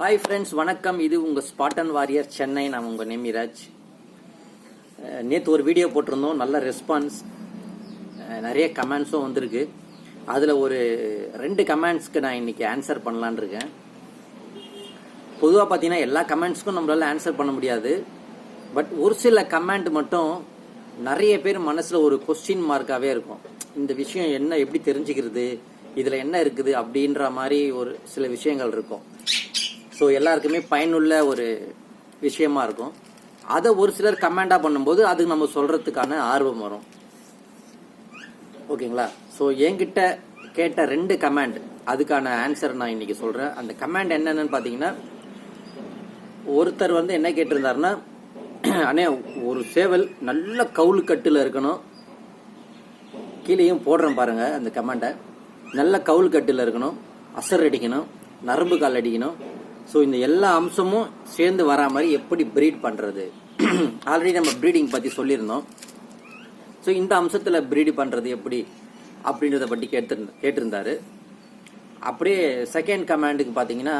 Hi friends வணக்கம். இது உங்கள் ஸ்பாட்டன் வாரியர் சென்னை நான் உங்கள் நேமிராஜ் நேற்று ஒரு வீடியோ போட்டிருந்தோம். நல்ல ரெஸ்பான்ஸ் நிறைய கமெண்ட்ஸும் வந்திருக்கு. அதில் ஒரு ரெண்டு கமெண்ட்ஸ்க்கு நான் இன்றைக்கி ஆன்சர் பண்ணலான்னு இருக்கேன். பொதுவாக பார்த்தீங்கன்னா எல்லா கமெண்ட்ஸ்க்கும் நம்மளால் ஆன்சர் பண்ண முடியாது. பட் ஒரு சில கமெண்ட் மட்டும் நிறைய பேர் மனசில் ஒரு கொஸ்டின் மார்க்காகவே இருக்கும். இந்த விஷயம் என்ன எப்படி தெரிஞ்சுக்கிறது இதில் என்ன இருக்குது அப்படின்ற மாதிரி ஒரு சில விஷயங்கள் இருக்கும். ஸோ எல்லாருக்குமே பயனுள்ள ஒரு விஷயமா இருக்கும். அதை ஒரு சிலர் கமெண்டாக பண்ணும்போது அதுக்கு நம்ம சொல்கிறதுக்கான ஆர்வம் வரும். ஓகேங்களா? ஸோ என்கிட்ட கேட்ட ரெண்டு கமெண்ட் அதுக்கான ஆன்சர் நான் இன்னைக்கு சொல்கிறேன் அந்த கமெண்ட் என்னென்னு பார்த்தீங்கன்னா ஒருத்தர் வந்து என்ன கேட்டிருந்தாருன்னா அண்ணே ஒரு சேவல் நல்ல கவுளு கட்டில் இருக்கணும். கீழேயும் போடுறேன் பாருங்க அந்த கமெண்ட்டை நல்ல கவுள் கட்டில் இருக்கணும். அசர் அடிக்கணும். நரம்பு கால் அடிக்கணும். ஸோ இந்த எல்லா அம்சமும் சேர்ந்து வரா மாதிரி எப்படி ப்ரீட் பண்ணுறது ஆல்ரெடி நம்ம ப்ரீடிங் பற்றி சொல்லியிருந்தோம். ஸோ இந்த அம்சத்தில் ப்ரீடு பண்ணுறது எப்படி? அப்படின்றத பற்றி கேட்டு கேட்டிருந்தாரு. அப்படியே செகண்ட் கமாண்டுக்கு பார்த்தீங்கன்னா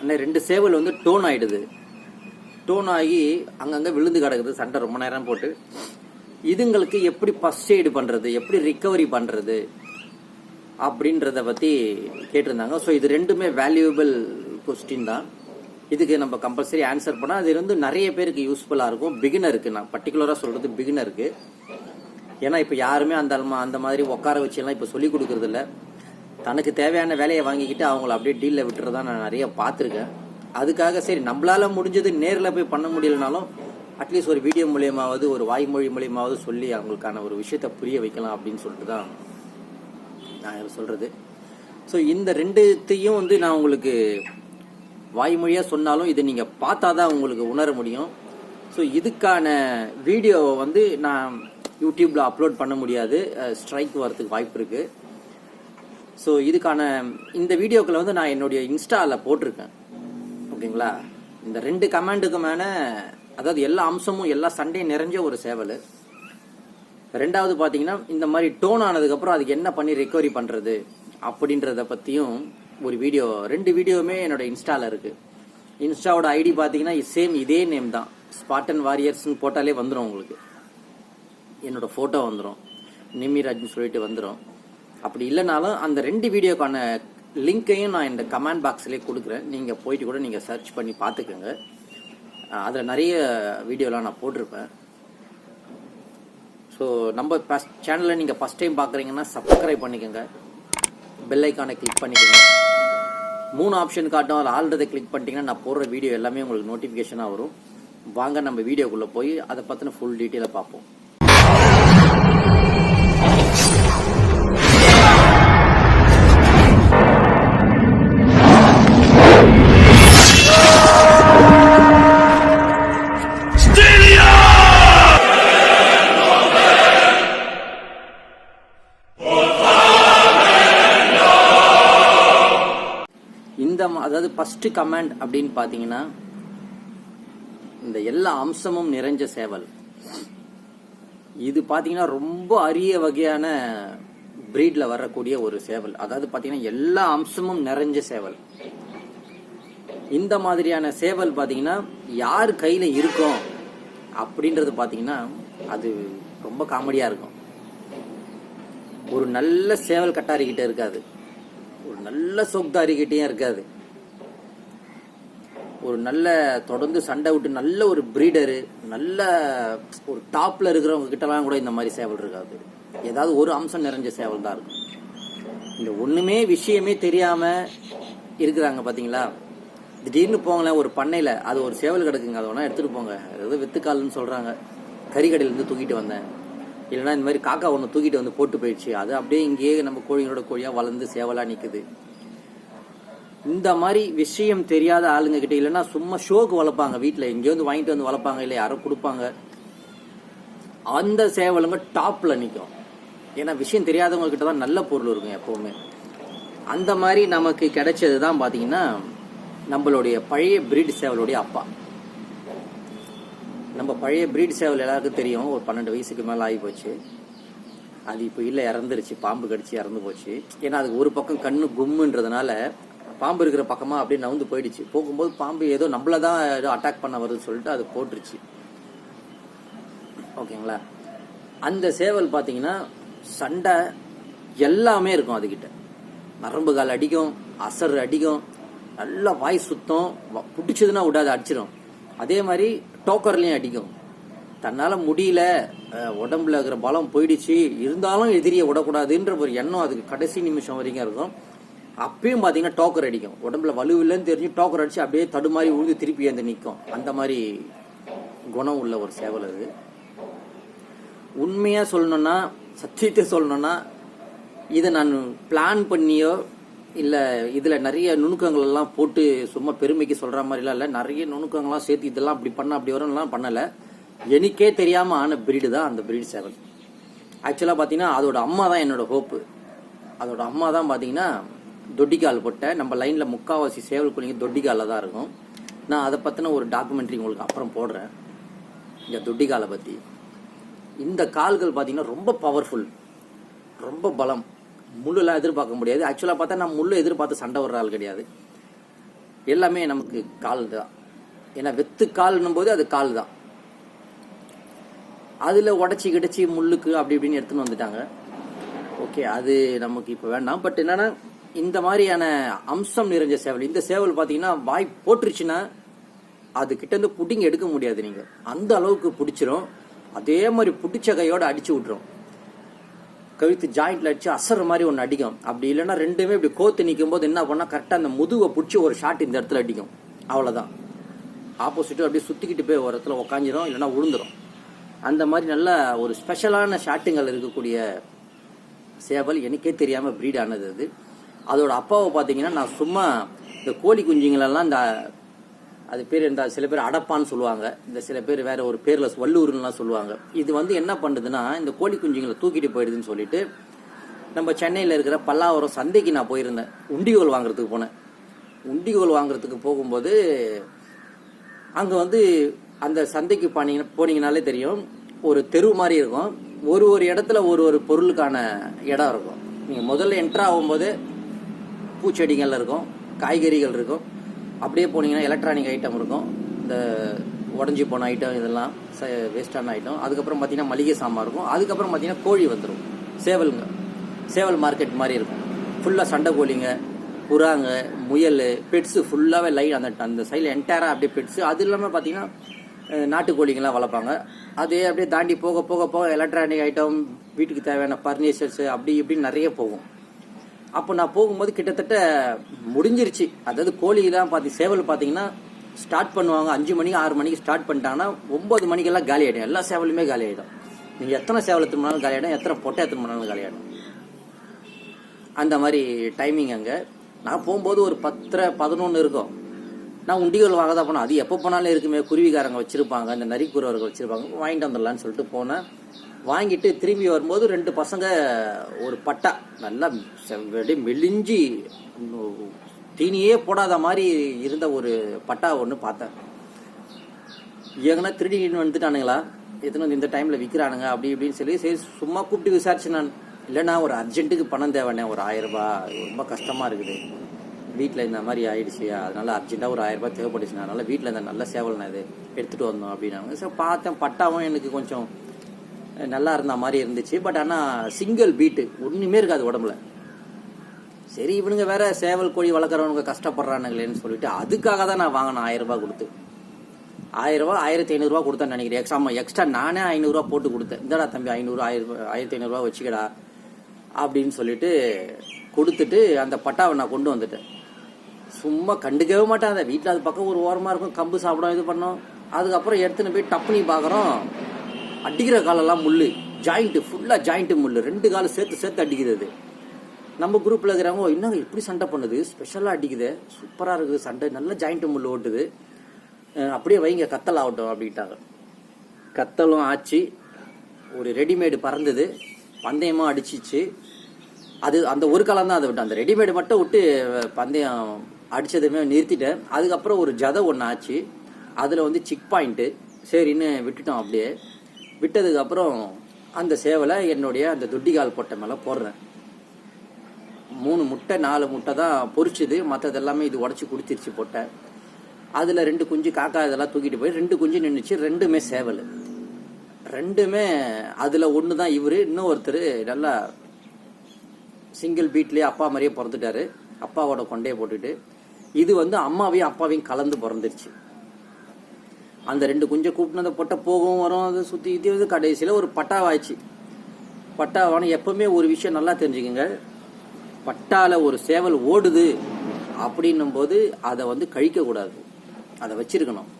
அண்ணே ரெண்டு சேவல் வந்து டோன் ஆகிடுது டோன் ஆகி அங்கங்கே விழுந்து கிடக்குது சண்டை ரொம்ப நேரம் போட்டு. இதுங்களுக்கு எப்படி ஃபஸ்ட் எய்டு பண்ணுறது எப்படி ரிக்கவரி பண்ணுறது அப்படின்றத பற்றி கேட்டிருந்தாங்க. ஸோ இது ரெண்டுமே வேல்யூபிள் கொஸ்டின் தான். இதுக்கு நம்ம கம்பல்சரி ஆன்சர் பண்ணால் அது வந்து நிறைய பேருக்கு யூஸ்ஃபுல்லாக இருக்கும். பிகினருக்கு நான் பர்டிகுலராக சொல்கிறது பிகினருக்கு ஏன்னா இப்போ யாருமே அந்த அந்த மாதிரி உட்கார வச்செல்லாம் இப்போ சொல்லி கொடுக்கறது தனக்கு தேவையான வேலையை வாங்கிக்கிட்டு அவங்கள அப்படியே டீலில் விட்டுறதா நான் நிறைய பார்த்துருக்கேன். அதுக்காக சரி நம்மளால முடிஞ்சது நேரில் போய் பண்ண முடியலனாலும் அட்லீஸ்ட் ஒரு வீடியோ மூலியமாவது ஒரு வாய்மொழி மூலியமாவது சொல்லி அவங்களுக்கான ஒரு விஷயத்தை புரிய வைக்கலாம் அப்படின்னு சொல்லிட்டு தான் நான் சொல்றது. ஸோ இந்த ரெண்டுத்தையும் வந்து நான் உங்களுக்கு வாய்மொழியாக சொன்னாலும் இதை நீங்கள் பார்த்தா தான் உங்களுக்கு உணர முடியும். ஸோ இதுக்கான வீடியோவை வந்து நான் யூடியூப்பில் அப்லோட் பண்ண முடியாது. ஸ்ட்ரைக் வரதுக்கு வாய்ப்பு இருக்குது ஸோ இதுக்கான இந்த வீடியோக்களை வந்து நான் என்னுடைய இன்ஸ்டாவில் போட்டிருக்கேன். ஓகேங்களா? இந்த ரெண்டு கமெண்ட்டுக்கு மேலே அதாவது எல்லா அம்சமும் எல்லா சண்டையும் நிறைஞ்ச ஒரு சேவல். ரெண்டாவது பார்த்தீங்கன்னா இந்த மாதிரி டோன் ஆனதுக்கப்புறம் அதுக்கு என்ன பண்ணி ரெக்கவரி பண்ணுறது அப்படின்றத பற்றியும் ஒரு வீடியோ ரெண்டு வீடியோவுமே என்னோட இன்ஸ்டாவில் இருக்குது இன்ஸ்டாவோட ஐடி பார்த்தீங்கன்னா சேம் இதே நேம் தான். ஸ்பாட்டன் வாரியர்ஸ்னு போட்டாலே வந்துடும் உங்களுக்கு. என்னோட ஃபோட்டோ வந்துடும் நிமிராஜ்னு சொல்லிட்டு வந்துடும் அப்படி இல்லைனாலும் அந்த ரெண்டு வீடியோக்கான லிங்க்கையும் நான் இந்த கமெண்ட் பாக்ஸ்லேயே கொடுக்குறேன். நீங்கள் போயிட்டு கூட நீங்கள் சர்ச் பண்ணி பார்த்துக்கோங்க. அதில் நிறைய வீடியோலாம் நான் போட்டிருப்பேன். ஸோ நம்ம சேனலை நீங்கள் ஃபஸ்ட் டைம் பார்க்குறீங்கன்னா சப்ஸ்கிரைப் பண்ணிக்கோங்க. பெல் ஐக்கானை கிளிக் பண்ணிக்கோங்க. மூணு ஆப்ஷன் காட்டும். அதில் ஆல்ரெடி கிளிக் பண்ணிட்டீங்கன்னா நான் போடுற வீடியோ எல்லாமே உங்களுக்கு நோட்டிஃபிகேஷனாக வரும். வாங்க நம்ம வீடியோக்குள்ளே போய் அதை பற்றின ஃபுல் டீட்டெயிலை பார்ப்போம். ஃபஸ்ட்டு கமெண்ட் கமாண்ட் அப்படின்னு பார்த்தீங்கன்னா இந்த எல்லா அம்சமும் நிறைஞ்ச சேவல். இது பார்த்தீங்கன்னா ரொம்ப அரிய வகையான பிரீட்ல வரக்கூடிய ஒரு சேவல். அதாவது பார்த்தீங்கன்னா எல்லா அம்சமும் நிறைஞ்ச சேவல். இந்த மாதிரியான சேவல் பார்த்தீங்கன்னா யார் கையில் இருக்கும் அப்படின்றது பார்த்தீங்கன்னா அது ரொம்ப காமெடியாக இருக்கும். ஒரு நல்ல சேவல் கட்டாரிக்கிட்ட இருக்காது. ஒரு நல்ல சொக்தாரிக்கிட்டேயும் இருக்காது. ஒரு நல்ல தொடர்ந்து சண்டை விட்டு நல்ல ஒரு பிரீடரு நல்ல ஒரு டாப்ல இருக்கிறவங்க கிட்டலாம் கூட இந்த மாதிரி சேவல் இருக்காது. ஏதாவது ஒரு அம்சம் நிறைஞ்ச சேவல் தான் இருக்கும். இந்த ஒண்ணுமே விஷயமே தெரியாம இருக்கிறாங்க பாத்தீங்களா? திடீர்னு போங்களேன் ஒரு பண்ணையில அது ஒரு சேவல் கிடக்குங்க அதை வேணா எடுத்துட்டு போங்க. ஏதோ வித்துக்கால்னு சொல்றாங்க. கறிக்கடையில இருந்து தூக்கிட்டு வந்தேன். இல்லைன்னா இந்த மாதிரி காக்கா ஒன்று தூக்கிட்டு வந்து போட்டு போயிடுச்சு. அது அப்படியே இங்கேயே நம்ம கோழிகளோட கோழியாக வளர்ந்து சேவலாக நிற்குது இந்த மாதிரி விஷயம் தெரியாத ஆளுங்க கிட்ட இல்லைன்னா சும்மா ஷோக்கு வளர்ப்பாங்க வீட்டில் எங்கேயிருந்து வாங்கிட்டு வந்து வளர்ப்பாங்க இல்லை யாரோ கொடுப்பாங்க. அந்த சேவலுங்க டாப்ல நிற்கும் ஏன்னா விஷயம் தெரியாதவங்க கிட்ட தான் நல்ல பொருள் இருக்கும் எப்பவுமே. அந்த மாதிரி நமக்கு கிடைச்சது தான் பார்த்தீங்கன்னா நம்மளுடைய பழைய பிரீட் சேவலுடைய அப்பா. நம்ம பழைய பிரீட் சேவல் எல்லாருக்கும் தெரியும். ஒரு பன்னெண்டு வயசுக்கு மேலே ஆகி போச்சு. அது இப்போ இல்லை இறந்துருச்சு. பாம்பு கடிச்சு இறந்து போச்சு. ஏன்னா அதுக்கு ஒரு பக்கம் கண்ணு கும்முன்றதுனால பாம்பு இருக்கிற பக்கமாக அப்படியே நவுந்து போயிடுச்சு. போகும்போது பாம்பு ஏதோ நம்மள தான் ஏதோ அட்டாக் பண்ண வருதுன்னு சொல்லிட்டு அது போட்டுருச்சு. ஓகேங்களா? அந்த சேவல் பார்த்தீங்கன்னா சண்டை எல்லாமே இருக்கும் அதுகிட்ட. நரம்பு கால் அடிக்கும் அசர் அடிக்கும் நல்லா வாய் சுத்தம் வ- பிடிச்சதுன்னா விடாது அடிச்சிடும் அதே மாதிரி டோக்கர்லையும் அடிக்கும். தன்னால் முடியல உடம்புல இருக்கிற பலம் போயிடுச்சு. இருந்தாலும் எதிரியை விடக்கூடாதுன்ற ஒரு எண்ணம் அதுக்கு கடைசி நிமிஷம் வரைக்கும் இருக்கும். அப்பயும் பார்த்தீங்கன்னா டோக்கர் அடிக்கும். உடம்புல வலு இல்லைன்னு தெரிஞ்சு டோக்கர் அடிச்சு அப்படியே தடுமாறி உழுந்து திருப்பி வந்து நிற்கும் அந்த மாதிரி குணம் உள்ள ஒரு சேவல் அது. உண்மையாக சொல்லணும்னா சத்தியத்தை சொல்லணும்னா இதை நான் பிளான் பண்ணியோ இல்லை இதில் நிறைய நுணுக்கங்கள்லாம் போட்டு சும்மா பெருமைக்கு சொல்கிற மாதிரிலாம் இல்லை. நிறைய நுணுக்கங்கள்லாம் சேர்த்து இதெல்லாம் அப்படி பண்ண அப்படி வரும்லாம் பண்ணலை. எனக்கே தெரியாமல் ஆன பிரீடு தான் அந்த பிரீடு சேவல். ஆக்சுவலாக பார்த்தீங்கன்னா அதோட அம்மா தான் என்னோட ஹோப்பு அதோட அம்மா தான் பார்த்தீங்கன்னா தொட்டிக்கால் போட்ட நம்ம லைனில் முக்காவாசி சேவல் குழிங்க தொட்டிக்காலில் தான் இருக்கும். நான் அதை பற்றின ஒரு டாக்குமெண்ட்ரி உங்களுக்கு அப்புறம் போடுறேன். இந்த தொட்டிக்காலை பற்றி இந்த கால்கள் பார்த்தீங்கன்னா ரொம்ப பவர்ஃபுல் ரொம்ப பலம். முள்ளெல்லாம் எதிர்பார்க்க முடியாது. ஆக்சுவலாக பார்த்தா நான் முள்ளு எதிர்பார்த்து சண்டை வர்ற ஆள் கிடையாது. எல்லாமே நமக்கு கால் தான். ஏன்னா வெத்து கால்னும் போது அது கால் தான். அதில் உடச்சி கிடச்சி முள்ளுக்கு அப்படி இப்படின்னு எடுத்துன்னு வந்துட்டாங்க. ஓகே அது நமக்கு இப்போ வேண்டாம். பட் என்னென்னா இந்த மாதிரியான அம்சம் நிறைஞ்ச சேவல். இந்த சேவல் பார்த்தீங்கன்னா வாய் போட்டுருச்சுன்னா அது கிட்ட இருந்து எடுக்க முடியாது நீங்க. அந்த அளவுக்கு பிடிச்சிரும். அதே மாதிரி பிடிச்ச கையோட அடிச்சு விட்டுரும். கழுத்து ஜாயிண்ட்ல அடிச்சு அசற மாதிரி ஒன்று அடிக்கும். அப்படி இல்லைன்னா ரெண்டுமே இப்படி கோத்து நிற்கும் போது என்ன பண்ணா கரெக்டாக அந்த முதுவை பிடிச்சி ஒரு ஷாட் இந்த இடத்துல அடிக்கும். அவ்வளோதான் ஆப்போசிட்டும் அப்படியே சுற்றிக்கிட்டு போய் ஒரு இடத்துல உக்காஞ்சிரும் இல்லைன்னா விழுந்துடும் அந்த மாதிரி நல்ல ஒரு ஸ்பெஷலான ஷாட்டுங்கள் இருக்கக்கூடிய சேவல் எனக்கே தெரியாமல் ப்ரீட் ஆனது அது. அதோட அப்பாவை பார்த்தீங்கன்னா நான் சும்மா இந்த கோழி குஞ்சுங்களெல்லாம் இந்த அது பேர் இந்த சில பேர் அடப்பான்னு சொல்லுவாங்க. இந்த சில பேர் வேற ஒரு பேர்ல வல்லூர்லாம் சொல்லுவாங்க. இது வந்து என்ன பண்ணுதுன்னா இந்த கோழி குஞ்சுங்களை தூக்கிட்டு போயிடுதுன்னு சொல்லிட்டு நம்ம சென்னையில் இருக்கிற பல்லாவரம் சந்தைக்கு நான் போயிருந்தேன். உண்டிகோல் வாங்குறதுக்கு போனேன். உண்டிகோல் வாங்குறதுக்கு போகும்போது அங்கே வந்து அந்த சந்தைக்கு போனீங்க போனீங்கனாலே தெரியும். ஒரு தெரு மாதிரி இருக்கும். ஒரு ஒரு இடத்துல ஒரு ஒரு பொருளுக்கான இடம் இருக்கும். நீங்கள் முதல்ல என்ட்ரு ஆகும்போது பூச்செடிகள் இருக்கும் காய்கறிகள் இருக்கும். அப்படியே போனீங்கன்னா எலக்ட்ரானிக் ஐட்டம் இருக்கும். இந்த உடஞ்சி போன ஐட்டம் இதெல்லாம் வேஸ்டான ஐட்டம் அதுக்கப்புறம் பார்த்தீங்கன்னா மளிகை சாமான் இருக்கும். அதுக்கப்புறம் பார்த்தீங்கன்னா கோழி வந்துடும் சேவலுங்க. சேவல் மார்க்கெட் மாதிரி இருக்கும். ஃபுல்லாக சண்டை கோழிங்க புறாங்க முயல் பெட்ஸு ஃபுல்லாகவே லைன் அந்த அந்த சைடில் என்டையராக அப்படியே பெட்ஸு அது இல்லாமல் பார்த்தீங்கன்னா அஹ், நாட்டுக்கோழிங்கெல்லாம் வளர்ப்பாங்க. அதே அப்படியே தாண்டி போக போக போக எலக்ட்ரானிக் ஐட்டம் வீட்டுக்கு தேவையான ஃபர்னிச்சர்ஸு அப்படி இப்படின்னு நிறைய போகும். அப்போ நான் போகும்போது கிட்டத்தட்ட முடிஞ்சிருச்சு. அதாவது கோழிலாம் பார்த்து சேவல் பார்த்தீங்கன்னா ஸ்டார்ட் பண்ணுவாங்க. அஞ்சு மணிக்கு ஆறு மணிக்கு ஸ்டார்ட் பண்ணிட்டாங்கன்னா ஒன்பது மணிக்கெல்லாம் காலி ஆகிடும் எல்லா சேவலுமே காலி ஆகிடும் நீங்கள் எத்தனை சேவல் திரும்பினாலும் காலி ஆகிடும் எத்தனை பொட்டை திரும்பினாலும் காலி ஆகிடும் அந்த மாதிரி டைமிங் அங்கே. நான் போகும்போது ஒரு பத்தரை பதினொன்று இருக்கும். நான் உண்டிகள் வாங்க தான் போனேன். அது எப்போ போனாலும் இருக்குமே. குருவிக்காரங்க வச்சுருப்பாங்க. அந்த நரிக்குறவர்கள் வச்சுருப்பாங்க. வாங்கிட்டு வந்துடலான்னு சொல்லிட்டு போனேன். வாங்கிட்டு திரும்பி வரும்போது ரெண்டு பசங்க ஒரு பட்டா நல்லா செவ்வடி மெலிஞ்சி தீனியே போடாத மாதிரி இருந்த ஒரு பட்டா ஒன்று பார்த்தேன். எங்கன்னா திருடின்னு வந்துட்டானுங்களா எத்தனை வந்து இந்த டைமில் விற்கிறானுங்க அப்படி இப்படின்னு சொல்லி சரி சும்மா கூப்பிட்டு விசாரிச்சு நான் இல்லைண்ணா ஒரு அர்ஜென்ட்டுக்கு பணம் தேவைண்ணே ஒரு ஆயிரரூபா ரொம்ப கஷ்டமாக இருக்குது. வீட்டில் இந்த மாதிரி ஆயிடுச்சு அதனால அர்ஜென்ட்டாக ஒரு ஆயிரரூபா ரூபாய் அதனால் வீட்டில் இந்த நல்ல சேவல்ண்ணா இது எடுத்துகிட்டு வந்தோம் அப்படின்னாங்க. சரி பார்த்தேன் பட்டாவும் எனக்கு கொஞ்சம் நல்லா இருந்த மாதிரி இருந்துச்சு. பட் ஆனால் சிங்கிள் பீட்டு ஒன்றுமே இருக்காது உடம்புல. சரி இவனுங்க வேற சேவல் கோழி வளர்க்குறவனுங்க கஷ்டப்படுறானுங்களேன்னு சொல்லிட்டு அதுக்காக தான் நான் வாங்கினேன் ஆயிரம் ரூபாய் கொடுத்து. ஆயிரம் ரூபாய் ஆயிரத்தி ஐநூறுரூவா கொடுத்தேன்னு நினைக்கிறேன். எக்ஸாம் எக்ஸ்ட்ரா நானே ஐநூறுரூவா போட்டு கொடுத்தேன். இந்தடா தம்பி ஐநூறு ஆயிரம் ஆயிரத்தி ஐநூறுரூவா வச்சுக்கடா அப்படின்னு சொல்லிட்டு கொடுத்துட்டு அந்த பட்டாவை நான் கொண்டு வந்துட்டேன். சும்மா கண்டுக்கவே மாட்டேன் அந்த வீட்டில் அது பக்கம் ஒரு ஓரமாக இருக்கும். கம்பு சாப்பிடும் இது பண்ணோம். அதுக்கப்புறம் எடுத்துன்னு போய் டப்புனி பார்க்குறோம் அடிக்கிற காலெல்லாம் முள் ஜாயிண்ட்டு ஃபுல்லாக ஜாயிண்ட்டு முள் ரெண்டு காலம் சேர்த்து சேர்த்து அடிக்கிறது. நம்ம குரூப்பில் இருக்கிறவங்க இன்னும் எப்படி சண்டை பண்ணுது? ஸ்பெஷலாக அடிக்குது. சூப்பராக இருக்குது சண்டை. நல்ல ஜாயிண்ட்டு முள் ஓட்டுது. அப்படியே வைங்க கத்தல் ஆகட்டும் அப்படின்ட்டாங்க. கத்தலும் ஆச்சு. ஒரு ரெடிமேடு பறந்தது. பந்தயமும் அடிச்சிச்சு. அது அந்த ஒரு காலம் தான் அதை விட்டு அந்த ரெடிமேடு மட்டும் விட்டு பந்தயம் அடித்ததுமே நிறுத்திட்டேன். அதுக்கப்புறம் ஒரு ஜதை ஒன்று ஆச்சு. அதில் வந்து சிக் பாயிண்ட்டு சரின்னு விட்டுட்டோம் அப்படியே. விட்டதுக்கப்புறம் அந்த சேவலை என்னுடைய அந்த துட்டிகால் பொட்டை மேலே போடுறேன். மூணு முட்டை நாலு முட்டை தான் பொறிச்சுது மற்றது எல்லாமே இது உடச்சி குடிச்சிருச்சு பொட்டை. அதில் ரெண்டு குஞ்சு காக்கா இதெல்லாம் தூக்கிட்டு போய் ரெண்டு குஞ்சு நின்றுச்சு ரெண்டுமே சேவல். ரெண்டுமே அதில் ஒன்று தான் இவர் இன்னும் ஒருத்தர் நல்லா சிங்கிள் பீட்லேயே அப்பா மாதிரியே பிறந்துட்டாரு. அப்பாவோட கொண்டையை போட்டுட்டு. இது வந்து அம்மாவையும் அப்பாவையும் கலந்து பிறந்துருச்சு. அந்த ரெண்டு குஞ்சை கூப்பிட்டு அந்த பொட்டை போகும் வரும் அதை சுற்றி இது வந்து கடைசியில் ஒரு பட்டாவாச்சு பட்டாவான எப்பவுமே ஒரு விஷயம் நல்லா தெரிஞ்சுக்கோங்க. பட்டால ஒரு சேவல் ஓடுது அப்படின்னும் போது அதை வந்து கழிக்கக்கூடாது. அதை வச்சிருக்கணும்.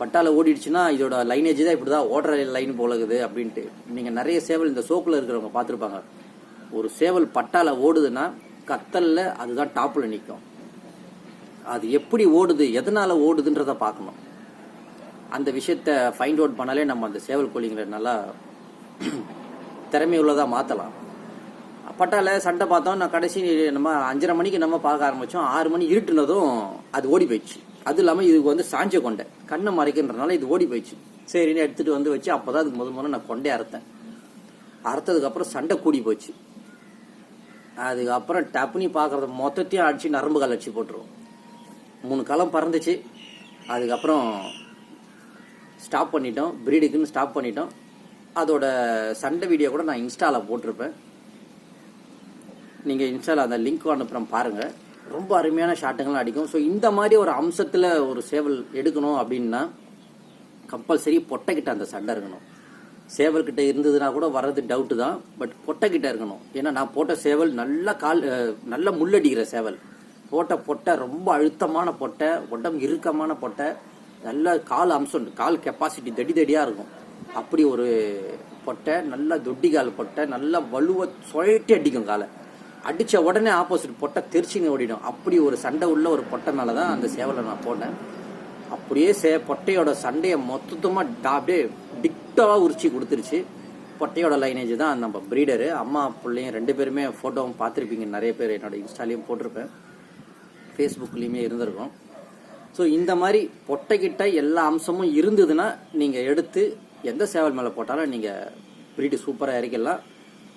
பட்டால ஓடிடுச்சுன்னா இதோட லைனேஜ் தான் இப்படி தான் ஓடுற லைன் போலகுது அப்படின்ட்டு. நீங்கள் நிறைய சேவல் இந்த சோக்கில் இருக்கிறவங்க பார்த்துருப்பாங்க. ஒரு சேவல் பட்டால ஓடுதுன்னா கத்தல்ல அதுதான் டாப்பில் நிற்கும் அது எப்படி ஓடுது எதனால ஓடுதுன்றத பார்க்கணும். அந்த விஷயத்த ஃபைண்ட் அவுட் பண்ணாலே நம்ம அந்த சேவல் கோழிங்களை நல்லா திறமை மாற்றலாம் பட்டால சண்டை பார்த்தோம் நான் கடைசி நம்ம அஞ்சரை மணிக்கு நம்ம பார்க்க ஆரம்பித்தோம் ஆறு மணி இருட்டுனதும் அது ஓடி போயிடுச்சு. அது இல்லாமல் இதுக்கு வந்து சாஞ்ச கொண்டை. கண்ணை மறைக்கின்றனால இது ஓடி போயிடுச்சு. சரின்னு எடுத்துட்டு வந்து வச்சு அப்போ தான் அதுக்கு முதல் முதல்ல நான் கொண்டே அறுத்தேன். அறுத்ததுக்கப்புறம் சண்டை கூடி போச்சு. அதுக்கப்புறம் டப்புனி பார்க்கறத மொத்தத்தையும் அடிச்சு நரம்பு கால் அடிச்சு போட்டுருவோம். மூணு களம் பறந்துச்சு. அதுக்கப்புறம் ஸ்டாப் பண்ணிட்டோம். ப்ரீடுக்குன்னு ஸ்டாப் பண்ணிட்டோம். அதோட சண்டை வீடியோ கூட நான் இன்ஸ்டாவில் போட்டிருப்பேன். நீங்கள் இன்ஸ்டாவில் அந்த லிங்க் அனுப்புகிறேன் பாருங்கள் ரொம்ப அருமையான ஷாட்டுங்கள்லாம் அடிக்கும். ஸோ இந்த மாதிரி ஒரு அம்சத்தில் ஒரு சேவல் எடுக்கணும் அப்படின்னா கம்பல்சரி பொட்டைக்கிட்ட அந்த சண்டை இருக்கணும். சேவல்கிட்ட இருந்ததுன்னா கூட வர்றது டவுட்டு தான். பட் பொட்டைக்கிட்ட இருக்கணும். ஏன்னா நான் போட்ட சேவல் நல்ல கால் நல்லா நல்ல முள்ளடிக்கிற சேவல். போட்ட பொட்டை ரொம்ப அழுத்தமான பொட்டை உடம்பு இறுக்கமான பொட்டை. நல்ல கால் அம்சம் கால் கெப்பாசிட்டி தடி தடியாக இருக்கும். அப்படி ஒரு பொட்டை நல்ல தொட்டி கால் பொட்டை நல்ல வலுவ சுழட்டி அடிக்கும் காலை. அடிச்ச உடனே ஆப்போசிட் பொட்டை தெரிச்சுன்னு ஓடிடும். அப்படி ஒரு சண்டை உள்ள ஒரு பொட்டை மேலே தான் அந்த சேவலை நான் போட்டேன். அப்படியே சே பொட்டையோட சண்டையை மொத்தமாக அப்படியே டிக்டாவாக உரிச்சு கொடுத்துருச்சு. பொட்டையோட லைனேஜ் தான் நம்ம ப்ரீடரு அம்மா பிள்ளையும் ரெண்டு பேருமே ஃபோட்டோவும் பார்த்துருப்பீங்க. நிறைய பேர் என்னோட இன்ஸ்டாலையும் போட்டிருப்பேன். ஃபேஸ்புக்லேயுமே இருந்திருக்கும். ஸோ இந்த மாதிரி பொட்டைக்கிட்ட எல்லா அம்சமும் இருந்ததுன்னா நீங்கள் எடுத்து எந்த சேவல் மேலே போட்டாலும் நீங்கள் ப்ரீடு சூப்பராக இறக்கலாம்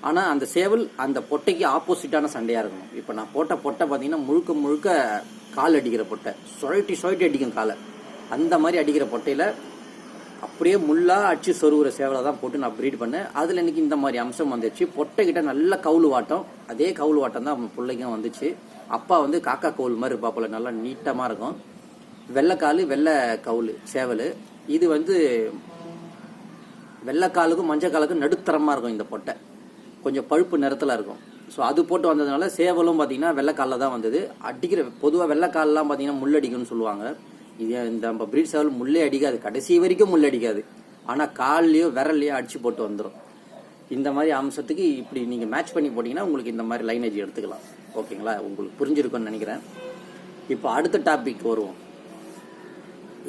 ஆனால் அந்த சேவல் அந்த பொட்டைக்கு ஆப்போசிட்டான சண்டையாக இருக்கணும். இப்போ நான் போட்ட பொட்டை பார்த்தீங்கன்னா முழுக்க முழுக்க கால் அடிக்கிற பொட்டை. சுழட்டி சுழட்டி அடிக்கும் காலை. அந்த மாதிரி அடிக்கிற பொட்டையில் அப்படியே முள்ளா அடிச்சு சொருகிற சேவலை தான் போட்டு நான் ப்ரீட் பண்ணேன். அதில் எனக்கு இந்த மாதிரி அம்சம் வந்துச்சு. பொட்டைக்கிட்ட நல்ல கவுளு வாட்டம். அதே கவுல் வாட்டம் தான் அவன் பிள்ளைக்கும் வந்துச்சு. அப்பா வந்து காக்கா கவுல் மாதிரி இருப்பாப்பில். நல்லா நீட்டமாக இருக்கும். வெள்ளைக்காலு வெள்ளை கவுலு சேவல். இது வந்து வெள்ளைக்காலுக்கும் மஞ்சள் காலுக்கும் நடுத்தரமாக இருக்கும் இந்த பொட்டை. கொஞ்சம் பழுப்பு நிறத்தில் இருக்கும். ஸோ அது போட்டு வந்ததுனால சேவலும் பார்த்தீங்கன்னா வெள்ளைக்காலில் தான் வந்தது. அடிக்கிற பொதுவாக வெள்ளைக்காலெலாம் பார்த்தீங்கன்னா முள்ளடிக்கும்னு சொல்லுவாங்க. இது இந்த நம்ம பிரீட் சேவல் முள்ளே அடிக்காது. கடைசி வரைக்கும் முள் அடிக்காது. ஆனால் கால்லையோ விரல்லையோ அடித்து போட்டு வந்துடும் இந்த மாதிரி அம்சத்துக்கு இப்படி நீங்கள் மேட்ச் பண்ணி போட்டிங்கன்னா உங்களுக்கு இந்த மாதிரி லைனேஜ் எடுத்துக்கலாம். ஓகேங்களா உங்களுக்கு புரிஞ்சிருக்கும்னு நினைக்கிறேன். இப்போ அடுத்த டாபிக் வருவோம்.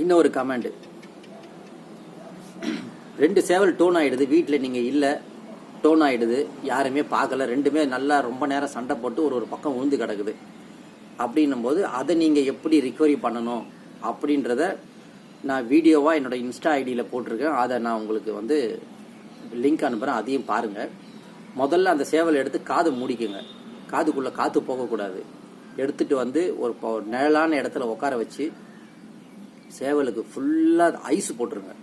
இன்னொரு கமெண்ட் ரெண்டு சேவல் டோன் ஆயிடுது வீட்டில் நீங்கள் இல்லை டோன் ஆயிடுது யாருமே பார்க்கல ரெண்டுமே நல்லா ரொம்ப நேரம் சண்டை போட்டு ஒரு ஒரு பக்கம் உழுந்து கிடக்குது. அப்படின்னும் போது அதை நீங்கள் எப்படி ரிக்கவரி பண்ணணும் அப்படின்றத நான் வீடியோவாக என்னோட இன்ஸ்டா ஐடியில் போட்டிருக்கேன். அதை நான் உங்களுக்கு வந்து லிங்க் அனுப்புகிறேன் அதையும் பாருங்கள் முதல்ல அந்த சேவலை எடுத்து காது மூடிக்குங்க. காதுக்குள்ளே காற்று போகக்கூடாது. எடுத்துட்டு வந்து ஒரு நிழலான இடத்துல உட்கார வச்சு சேவலுக்கு ஃபுல்லாக ஐஸ் போட்டுருங்க.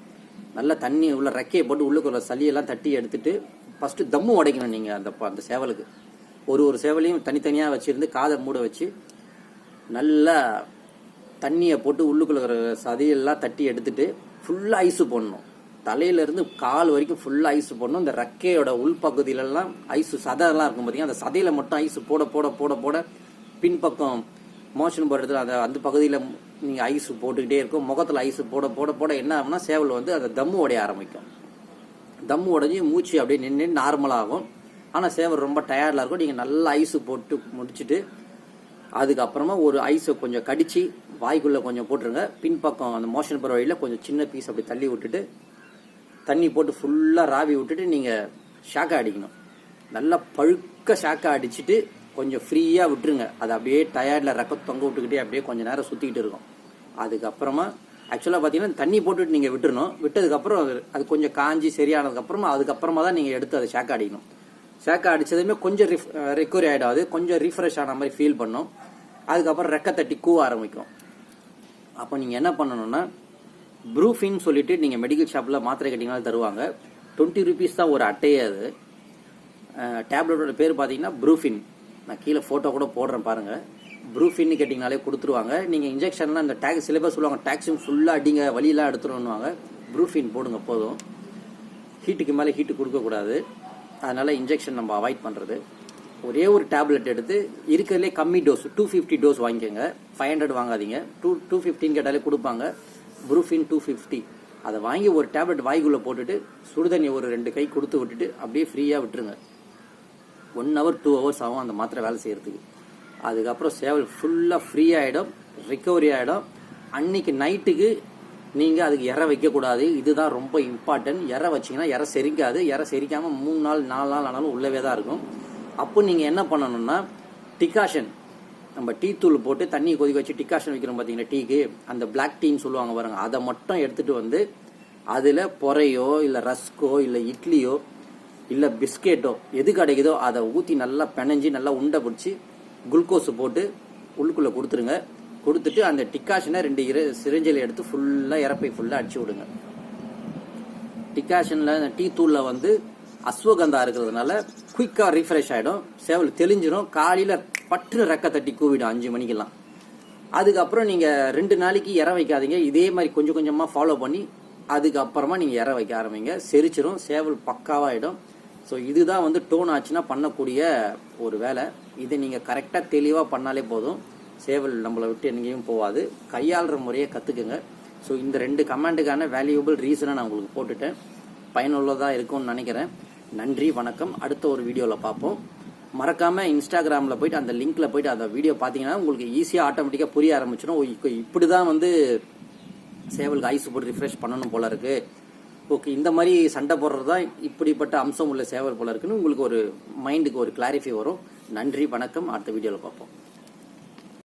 நல்லா தண்ணி உள்ள ரெக்கையை போட்டு உள்ளுக்குள்ள சளியெல்லாம் தட்டி எடுத்துட்டு ஃபஸ்ட்டு தம்மு உடைக்கணும் நீங்கள் அந்த ப- அந்த சேவலுக்கு. ஒரு ஒரு சேவலையும் தனித்தனியாக வச்சுருந்து காதை மூட வச்சு நல்லா தண்ணியை போட்டு உள்ளுக்குள்ள இருக்கிற சதையெல்லாம் தட்டி எடுத்துட்டு ஃபுல்லாக ஐஸு போடணும். தலையிலேருந்து கால் வரைக்கும் ஃபுல்லாக ஐஸ் போடணும். இந்த ரெக்கையோட உள்பகுதியிலலாம் ஐஸு சதையெல்லாம் இருக்கும் பார்த்தீங்கன்னா அந்த சதையில் மட்டும் ஐஸ் போட போட போட போட பின்பக்கம் மோஷன் போகிற அந்த அந்த பகுதியில் நீங்கள் ஐஸ் போட்டுக்கிட்டே இருக்கும். முகத்தில் ஐஸ் போட போட போட என்ன ஆகும்னா சேவல் வந்து அந்த தம்மு உடைய ஆரம்பிக்கும். தம்மு உடஞ்சி மூச்சு அப்படியே நின்று நார்மலாகும் ஆனால் சேவல் ரொம்ப டயர்டில் இருக்கும். நீங்கள் நல்லா ஐஸு போட்டு முடிச்சுட்டு அதுக்கப்புறமா ஒரு ஐஸை கொஞ்சம் கடித்து வாய்க்குள்ளே கொஞ்சம் போட்டுருங்க. பின்பக்கம் அந்த மோஷன் போகிற வழியில் கொஞ்சம் சின்ன பீஸ் அப்படி தள்ளி விட்டுட்டு தண்ணி போட்டு ஃபுல்லாக ராவி விட்டுட்டு நீங்கள் ஷாக்கா அடிக்கணும். நல்லா பழுக்க ஷாக்கா அடிச்சுட்டு கொஞ்சம் ஃப்ரீயாக விட்டுருங்க. அது அப்படியே டயர்டில் ரெக்க தொங்க விட்டுக்கிட்டே அப்படியே கொஞ்சம் நேரம் சுற்றிக்கிட்டு இருக்கும். அதுக்கப்புறமா ஆக்சுவலாக பார்த்தீங்கன்னா தண்ணி போட்டுட்டு நீங்கள் விட்டுறணும். விட்டதுக்கப்புறம் அது- அது கொஞ்சம் காஞ்சி சரியானதுக்கப்புறமா அதுக்கப்புறமா தான் நீங்கள் எடுத்து அதை ஷாக்கா அடிக்கணும். சேக்கா அடித்ததுமே கொஞ்சம் ரிஃப் ரெக்கவரி ஆகிடும் அது கொஞ்சம் ரீஃப்ரெஷ் ஆன மாதிரி ஃபீல் பண்ணும். அதுக்கப்புறம் ரெக்க தட்டி கூவ ஆரம்பிக்கும். அப்போ நீங்கள் என்ன பண்ணணும்னா ப்ரூஃபின் சொல்லிட்டு நீங்கள் மெடிக்கல் ஷாப்பில் மாத்திரை கேட்டிங்கனாலும் தருவாங்க. டுவெண்ட்டி ருபீஸ் தான் ஒரு அட்டையே அது. டேப்லெட்டோட பேர் பார்த்தீங்கன்னா ப்ரூஃபின் நான் கீழே ஃபோட்டோ கூட போடுறேன் பாருங்கள் ப்ரூஃபின்னு கேட்டிங்கனாலே கொடுத்துருவாங்க. நீங்கள் இன்ஜெக்ஷன்லாம் அந்த டேக் சிலபஸ் சொல்லுவாங்க டேக்ஸும் ஃபுல்லாக அடிங்க வழியெல்லாம் எடுத்துருவாங்க ப்ரூஃபின் போடுங்க போதும். ஹீட்டுக்கு மேலே ஹீட்டு கொடுக்கக்கூடாது அதனால் இன்ஜெக்ஷன் நம்ம அவாய்ட் பண்ணுறது ஒரே ஒரு டேப்லெட் எடுத்து இருக்கிறதுலே கம்மி டோஸ் டூ ஃபிஃப்டி டோஸ் வாங்கிக்கோங்க. ஃபைவ் ஹண்ட்ரட் வாங்காதீங்க. டூ டூ ஃபிஃப்டின்னு கேட்டாலே கொடுப்பாங்க. ப்ரூஃபின் டூ ஃபிஃப்டி அதை வாங்கி ஒரு டேப்லெட் வாய்க்குள்ளே போட்டுட்டு சுடுதண்ணி ஒரு ரெண்டு கை கொடுத்து விட்டுட்டு அப்படியே ஃப்ரீயாக விட்டுருங்க. ஒன் ஹவர் டூ ஹவர்ஸ் ஆகும் அந்த மாத்திரை வேலை செய்கிறதுக்கு அதுக்கப்புறம் சேவல் ஃபுல்லாக ஃப்ரீ ஆகிடும் ரிக்கவரி ஆகிடும் அன்னைக்கு நைட்டுக்கு நீங்கள் அதுக்கு இற வைக்கக்கூடாது. இதுதான் ரொம்ப இம்பார்ட்டன்ட் இற வச்சிங்கன்னா இற செரிக்காது. இற செரிக்காமல் மூணு நாள் நாலு நாள் ஆனாலும் உள்ளவே தான் இருக்கும். அப்போ நீங்கள் என்ன பண்ணணும்னா டிகாஷன் நம்ம டீ தூள் போட்டு தண்ணி கொதிக்க வச்சு டிகாஷன் வைக்கிறோம் பார்த்தீங்கன்னா டீக்கு. அந்த பிளாக் டீன்னு சொல்லுவாங்க பாருங்க. அதை மட்டும் எடுத்துகிட்டு வந்து அதில் பொறையோ இல்லை ரஸ்கோ இல்லை இட்லியோ இல்லை பிஸ்கெட்டோ எது கிடைக்குதோ அதை ஊற்றி நல்லா பிணைஞ்சி நல்லா உண்டை பிடிச்சி குளுக்கோஸ் போட்டு உள்ளுக்குள்ளே கொடுத்துருங்க. கொடுத்துட்டு அந்த டிக்காஷனை ரெண்டு இரு சிரிஞ்சில் எடுத்து ஃபுல்லாக இறப்பை ஃபுல்லாக அடிச்சு விடுங்க. டிகாஷனில் டீ தூளில் வந்து அஸ்வகந்தா இருக்கிறதுனால குயிக்காக ரீஃப்ரெஷ் ஆகிடும் சேவல் தெளிஞ்சிடும் காலையில் பட்டு ரெக்க தட்டி கூவிடும் அஞ்சு மணிக்கெல்லாம். அதுக்கப்புறம் நீங்கள் ரெண்டு நாளைக்கு இற வைக்காதீங்க. இதே மாதிரி கொஞ்சம் கொஞ்சமாக ஃபாலோ பண்ணி அதுக்கப்புறமா நீங்கள் இற வைக்க ஆரம்பிங்க. செரிச்சிரும். சேவல் பக்காவாயிடும். ஸோ இதுதான் வந்து டோன் ஆச்சுன்னா பண்ணக்கூடிய ஒரு வேலை. இதை நீங்கள் கரெக்டாக தெளிவாக பண்ணாலே போதும். சேவல் நம்மளை விட்டு எங்கேயும் போகாது. கையாளுற முறையை கற்றுக்குங்க ஸோ இந்த ரெண்டு கமாண்டுக்கான வேல்யூபிள் ரீசனை நான் உங்களுக்கு போட்டுட்டேன். பயனுள்ளதாக இருக்கும்னு நினைக்கிறேன். நன்றி வணக்கம். அடுத்த ஒரு வீடியோவில் பார்ப்போம். மறக்காமல் இன்ஸ்டாகிராமில் போயிட்டு அந்த லிங்க்கில் போயிட்டு அந்த வீடியோ பார்த்தீங்கன்னா உங்களுக்கு ஈஸியாக ஆட்டோமேட்டிக்காக புரிய ஆரம்பிச்சிடும். இப்படி தான் வந்து சேவலுக்கு ஐஸ் போட்டு ரிஃப்ரெஷ் பண்ணணும் போல இருக்குது ஓகே இந்த மாதிரி சண்டை போடுறது தான் இப்படிப்பட்ட அம்சம் உள்ள சேவல் போல இருக்குன்னு உங்களுக்கு ஒரு மைண்டுக்கு ஒரு கிளாரிஃபை வரும். நன்றி வணக்கம். அடுத்த வீடியோவில் பார்ப்போம்.